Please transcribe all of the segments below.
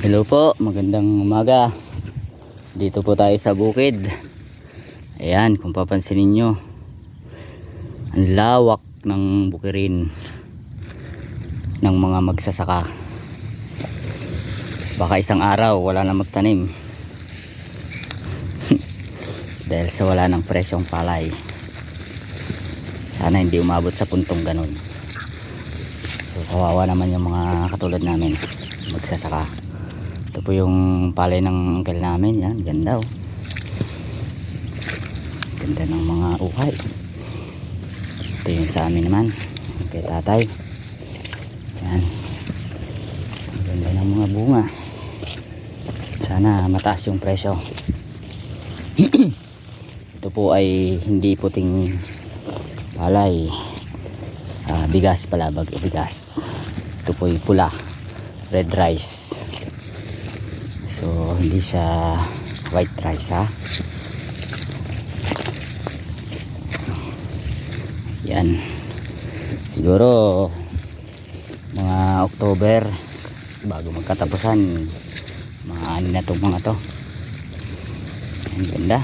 Hello po, magandang umaga. Dito po tayo sa bukid. Ayan, kung papansinin nyo. Ang lawak ng bukirin ng mga magsasaka. Baka isang araw wala na magtanim. Dahil sa wala ng presyong palay. Sana hindi umabot sa puntong ganun. So, kawawa naman yung mga katulad namin magsasaka. Ito po yung palay ng uncle namin. Yan, ganda oh. Ganda ng mga ukay. Ito yung sa amin naman. Kay tatay. Yan. Ganda ng mga bunga. Sana mataas yung presyo. Ito po ay hindi puting palay. Ah, bigas pala, bag bigas. Ito po yung pula. Red rice. So, hindi siya white rice ha. Yan. Siguro mga October bago magkatapusan mga ano na itong mga to. Ang ganda.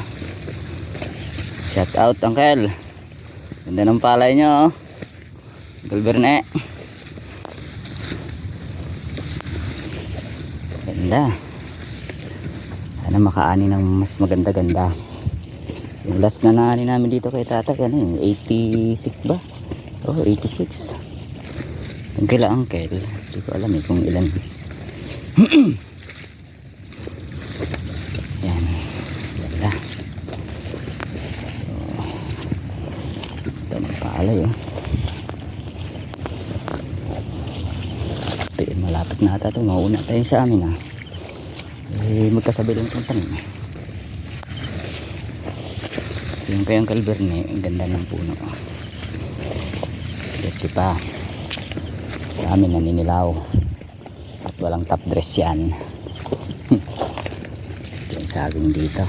Shout out Uncle. Ganda ng palay nyo. oh. Uncle Berne. Ganda. Sana makaani ng mas maganda-ganda. Yung last na naani namin dito kay tatay, ano yun, 86 ba? Oh, 86. Yung kila uncle, hindi ko alam eh kung ilan. Yan. Ganda. Ito ng palay oh. Malapit na ata ito. Mauna tayo sa amin ah. Eh, magkasabi lang itong tanim. So, yung kayang kalberne, ang ganda ng puno. Dito pa. Sa amin, naninilaw. At walang top dress yan. Yung saging dito.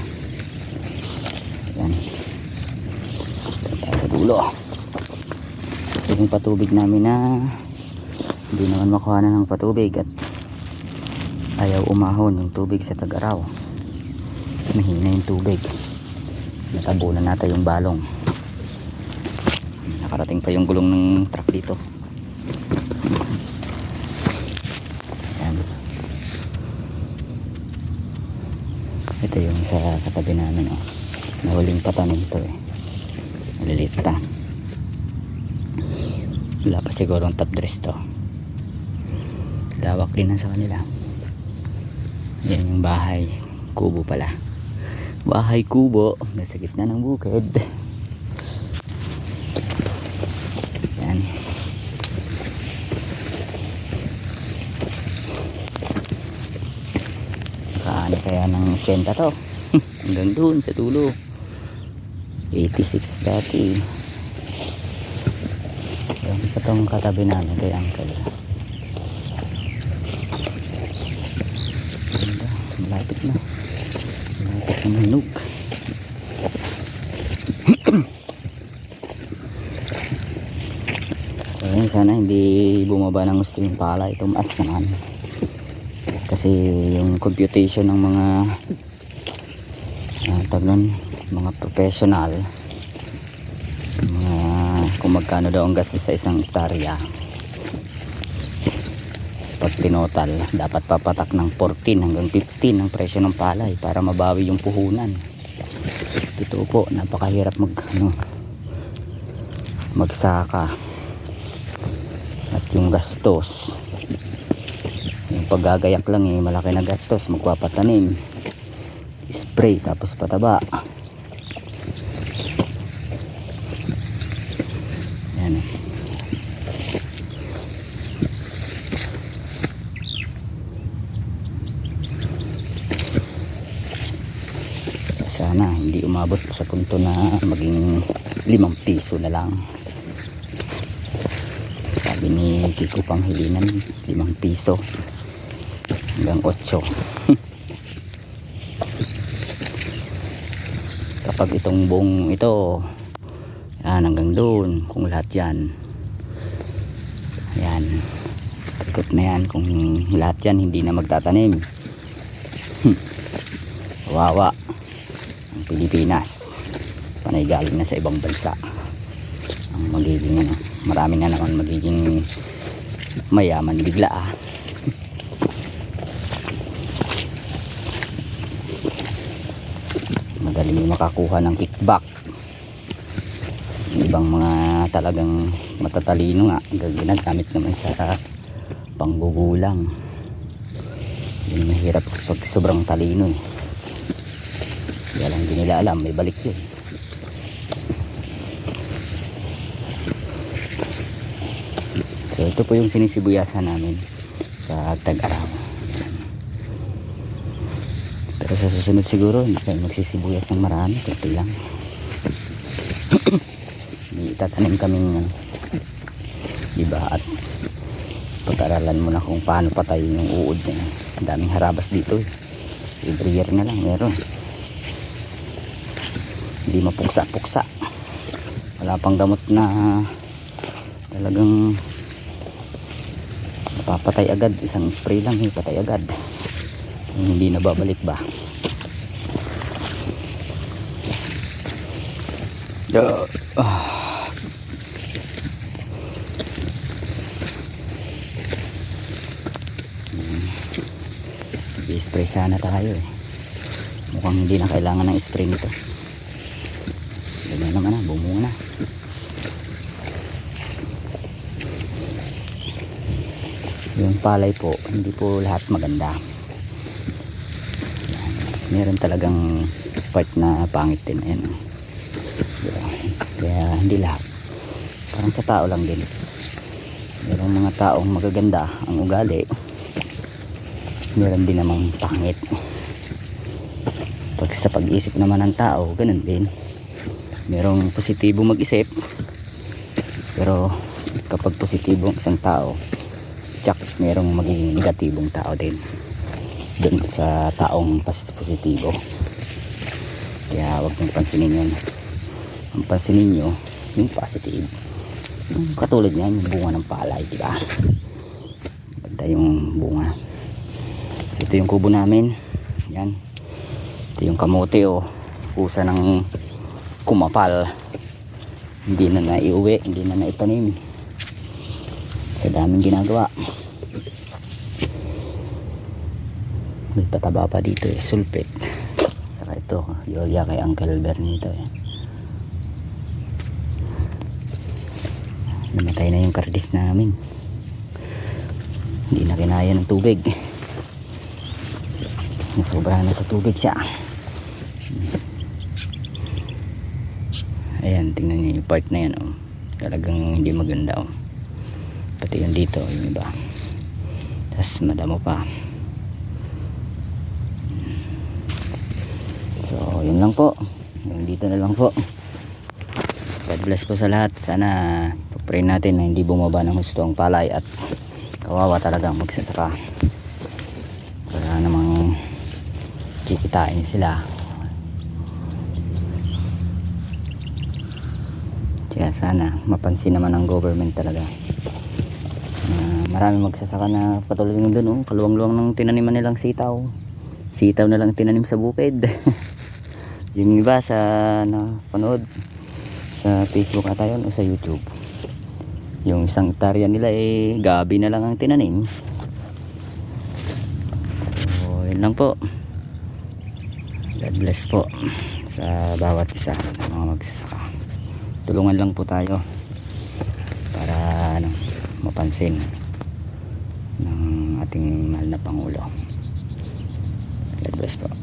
Yan. Sa dulo. Ito yung patubig namin na hindi naman makuha na ng patubig at ayaw umahon yung tubig sa tag-araw. Mahina yung tubig. Natabunan natin yung balong. Nakarating pa yung gulong ng truck dito. Ayan. ito yung sa katabi namin oh. nahuling patanim ito eh. Maliliit pa. Wala pa siguro ang top dress to. Lawak din na sa kanila yan yung bahay kubo pala. Bahay kubo nasa gitna ng bukid. Yan. Kaano kaya ng 80 to? Hanggang doon sa dulo. 86 dati yan ito tong katabi namin kay uncle Ganda, malapit na. Malapit na mahinog. so, sana hindi bumaba ng gusto yung pala. Tumaas naman. Kasi yung computation ng mga uh, tag nun, mga professional mga kung magkano daw ang gastos sa isang hektarya pag tinotal dapat papatak ng 14 hanggang 15 ang presyo ng palay para mabawi yung puhunan. Ito po napakahirap mag ano, magsaka at yung gastos. Yung paggagayak lang eh malaki na gastos magpapatanim. Spray tapos pataba yan eh sana hindi umabot sa punto na maging limang piso na lang. Sabi ni Kiko Panghilinan limang piso hanggang 8 kapag itong buong ito yan hanggang doon kung lahat yan. Yan ikot na yan kung lahat yan hindi na magtatanim. Wawa. Pilipinas. Panay galing na sa ibang bansa. Ang magiging ano, marami na naman magiging mayaman bigla ah. Madaling makakuha ng kickback. Ibang mga talagang matatalino nga ginagamit naman sa panggugulang yun mahirap pag sobrang talino eh kaya lang hindi nila alam may balik yun so ito po yung sinisibuyasan namin sa tag-araw Yan. pero sa susunod siguro hindi tayo magsisibuyas ng marami kunti lang may itatanim kaming ano, iba at pag-aralan mo na kung paano patayin yung uod ang daming harabas dito eh. every year na lang meron hindi mapuksa-puksa. Wala pang gamot na talagang napapatay agad. Isang spray lang eh, patay agad hindi na babalik ba? Duh. Ah. i-spray sana tayo eh. Mukhang hindi na kailangan ng spray nito ganyan naman na bumunga na yung palay po hindi po lahat maganda. Meron talagang part na pangit din ayan. Kaya hindi lahat. Parang sa tao lang din. Merong mga taong magaganda ang ugali. Meron din namang pangit. Pag sa pag-isip naman ng tao ganun din. Merong positibo mag-isip. Pero kapag positibo ang isang tao tsak merong magiging negatibong tao din dun sa taong positibo kaya wag niyong pansinin yun ang pansinin nyo yung positive yung katulad niyan yung bunga ng palay di ba ganda yung bunga So, ito yung kubo namin. Yan. Ito yung kamote o kusa ng kumapal. Hindi na naiuwi, hindi na naitanim. Sa daming ginagawa. May pa dito eh, sulpit. Saka ito, yolya kay Uncle Bernito eh. Namatay na yung kardis namin. Hindi na kinaya ng tubig nasobrahan na sa tubig siya ayan tingnan niyo yung part na yan oh. talagang hindi maganda oh. Pati yung dito yung iba. Tapos madamo pa. So yun lang po. Yung dito na lang po. God bless po sa lahat. Sana pray natin na hindi bumaba ng gusto ang palay at kawawa talagang magsasaka. Para namang kikitain sila. Kaya sana mapansin naman ng government talaga marami magsasaka na patuloy nung doon oh, kaluwang-luwang ng tinaniman nilang sitaw. Sitaw na lang tinanim sa bukid. Yung iba sa na panood sa facebook ata yun o sa youtube. Yung isang hektarya nila eh gabi na lang ang tinanim. So yun lang po. God bless po sa bawat isa ng mga magsasaka. Tulungan lang po tayo para ano, mapansin ng ating mahal na Pangulo. God bless po.